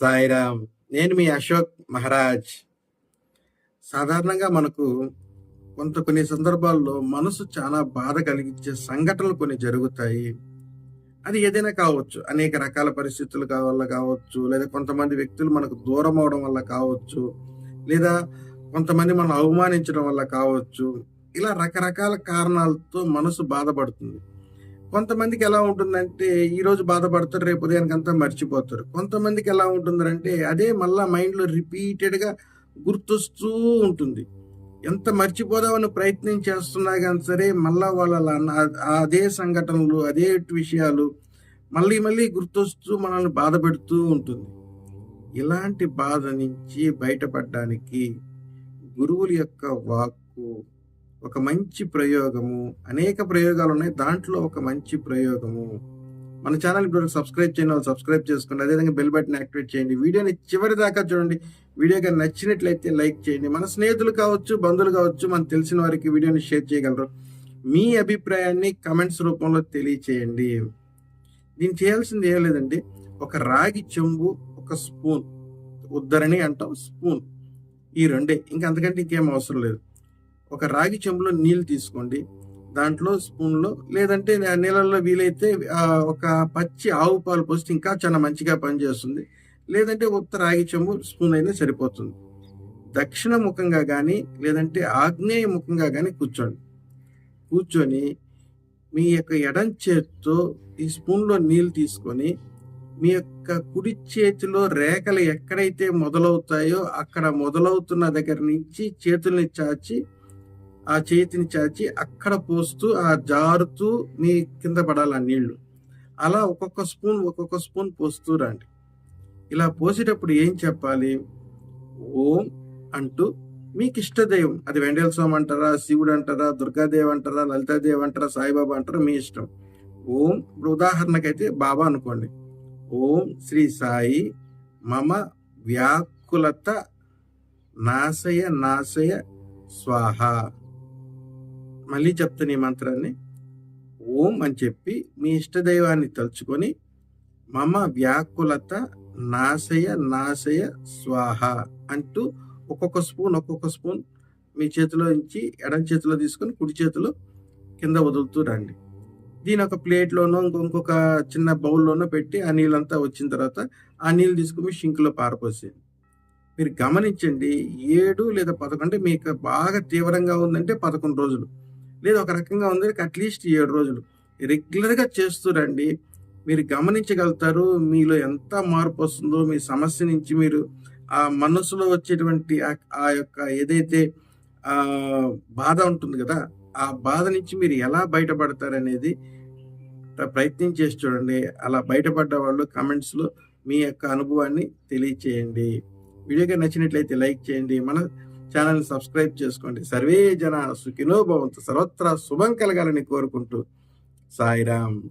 సాయిరామ్ నేను మీ అశోక్ మహారాజ్. సాధారణంగా మనకు కొంత కొన్ని సందర్భాల్లో మనసు చాలా బాధ కలిగించే సంఘటనలు కొన్ని జరుగుతాయి. అది ఏదైనా కావచ్చు అనేక రకాల పరిస్థితులు వల్ల కావచ్చు లేదా కొంతమంది వ్యక్తులు మనకు దూరం అవడం వల్ల కావచ్చు లేదా కొంతమంది మనం అవమానించడం వల్ల కావచ్చు. ఇలా రకరకాల కారణాలతో మనసు బాధపడుతుంది. కొంతమందికి ఎలా ఉంటుందంటే ఈరోజు బాధపడతారు రేపు ఉదయానికంతా మర్చిపోతారు. కొంతమందికి ఎలా ఉంటుందంటే అదే మళ్ళా మైండ్లో రిపీటెడ్గా గుర్తొస్తూ ఉంటుంది. ఎంత మర్చిపోదామని ప్రయత్నం చేస్తున్నా కానీ సరే మళ్ళా వాళ్ళ అదే సంఘటనలు అదే విషయాలు మళ్ళీ మళ్ళీ గుర్తొస్తూ మనల్ని బాధ పెడుతూ ఉంటుంది. ఇలాంటి బాధ నుంచి బయటపడడానికి గురువుల యొక్క వాక్కు ఒక మంచి ప్రయోగము అనేక ప్రయోగాలు ఉన్నాయి దాంట్లో ఒక మంచి ప్రయోగము. మన ఛానల్ ఇప్పుడు సబ్స్క్రైబ్ చేయని వాళ్ళు సబ్స్క్రైబ్ చేసుకోండి. అదేవిధంగా బెల్ బటన్ యాక్టివేట్ చేయండి. వీడియోని చివరి దాకా చూడండి. వీడియో కానీ నచ్చినట్లయితే లైక్ చేయండి. మన స్నేహితులు కావచ్చు బంధువులు కావచ్చు మనం తెలిసిన వారికి వీడియోని షేర్ చేయగలరు. మీ అభిప్రాయాన్ని కమెంట్స్ రూపంలో తెలియచేయండి. దీన్ని చేయాల్సింది ఏం లేదండి. ఒక రాగి చెంబు ఒక స్పూన్. ఉద్దరణి అంటాం స్పూన్. ఈ రెండే. ఇంకా అంతకంటే ఇంకేం అవసరం లేదు. ఒక రాగి చెంబులో నీళ్ళు తీసుకోండి. దాంట్లో స్పూన్లో లేదంటే నీళ్ళల్లో వీలైతే ఒక పచ్చి ఆవు పాలు పోస్తే ఇంకా చాలా మంచిగా పనిచేస్తుంది. లేదంటే ఉత్త రాగి చెంబు స్పూన్ అయినా సరిపోతుంది. దక్షిణ ముఖంగా కానీ లేదంటే ఆగ్నేయ ముఖంగా కానీ కూర్చోండి. కూర్చొని మీ యొక్క ఎడం చేత్తో ఈ స్పూన్లో నీళ్ళు తీసుకొని మీ యొక్క కుడి చేతిలో రేఖలు ఎక్కడైతే మొదలవుతాయో అక్కడ మొదలవుతున్న దగ్గర నుంచి చేతుల్ని చాచి ఆ చేతిని చాచి అక్కడ పోస్తూ ఆ జారుతూ మీ కింద పడాలి ఆ నీళ్ళు. అలా ఒక్కొక్క స్పూన్ ఒక్కొక్క స్పూన్ పోస్తూ రండి. ఇలా పోసేటప్పుడు ఏం చెప్పాలి? ఓం అంటూ మీకు ఇష్టదైవం అది వెండేల స్వామి అంటారా శివుడు అంటారా దుర్గాదేవి అంటారా లలితాదేవి అంటారా సాయిబాబా అంటారా మీ ఇష్టం. ఓం ఇప్పుడు ఉదాహరణకైతే బాబా అనుకోండి. ఓం శ్రీ సాయి మమ వ్యాకులత నాశయ నాశయ స్వాహ. మళ్ళీ చెప్తాను ఈ మంత్రాన్ని. ఓం అని చెప్పి మీ ఇష్టదైవాన్ని తలుచుకొని మమ వ్యాకులత నాశయ నాశయ స్వాహ అంటూ ఒక్కొక్క స్పూన్ ఒక్కొక్క స్పూన్ మీ చేతిలో నుంచి ఎడం చేతిలో తీసుకొని కుడి చేతిలో కింద వదులుతూ రండి. దీని ఒక ప్లేట్లోనో ఇంకొక చిన్న బౌల్లోనో పెట్టి ఆ నీళ్ళంతా వచ్చిన తర్వాత ఆ నీళ్ళు తీసుకుని షింక్లో పారపోసేయండి మీరు గమనించండి ఏడు లేదా పదకొండు మీకు బాగా తీవ్రంగా ఉందంటే పదకొండు రోజులు. లేదా ఒక రకంగా ఉంది. అట్లీస్ట్ ఏడు రోజులు. రెగ్యులర్గా చేస్తూ రండి. మీరు గమనించగలుగుతారు. మీలో ఎంత మార్పు వస్తుందో మీ సమస్య నుంచి మీరు ఆ మనసులో వచ్చేటువంటి ఆ- ఆ యొక్క ఏదైతే బాధ ఉంటుంది కదా ఆ బాధ నుంచి మీరు ఎలా బయటపడతారనేది ప్రయత్నం చేసి చూడండి. అలా బయటపడ్డ వాళ్ళు కామెంట్స్లో మీ యొక్క అనుభవాన్ని తెలియచేయండి. వీడియోగా నచ్చినట్లయితే లైక్ చేయండి. మన ఛానల్ సబ్స్క్రైబ్ చేసుకోండి. సర్వే జన సుఖినో భవంతు. సర్వత్రా శుభం కలగాలని కోరుకుంటూ సాయిరామ్.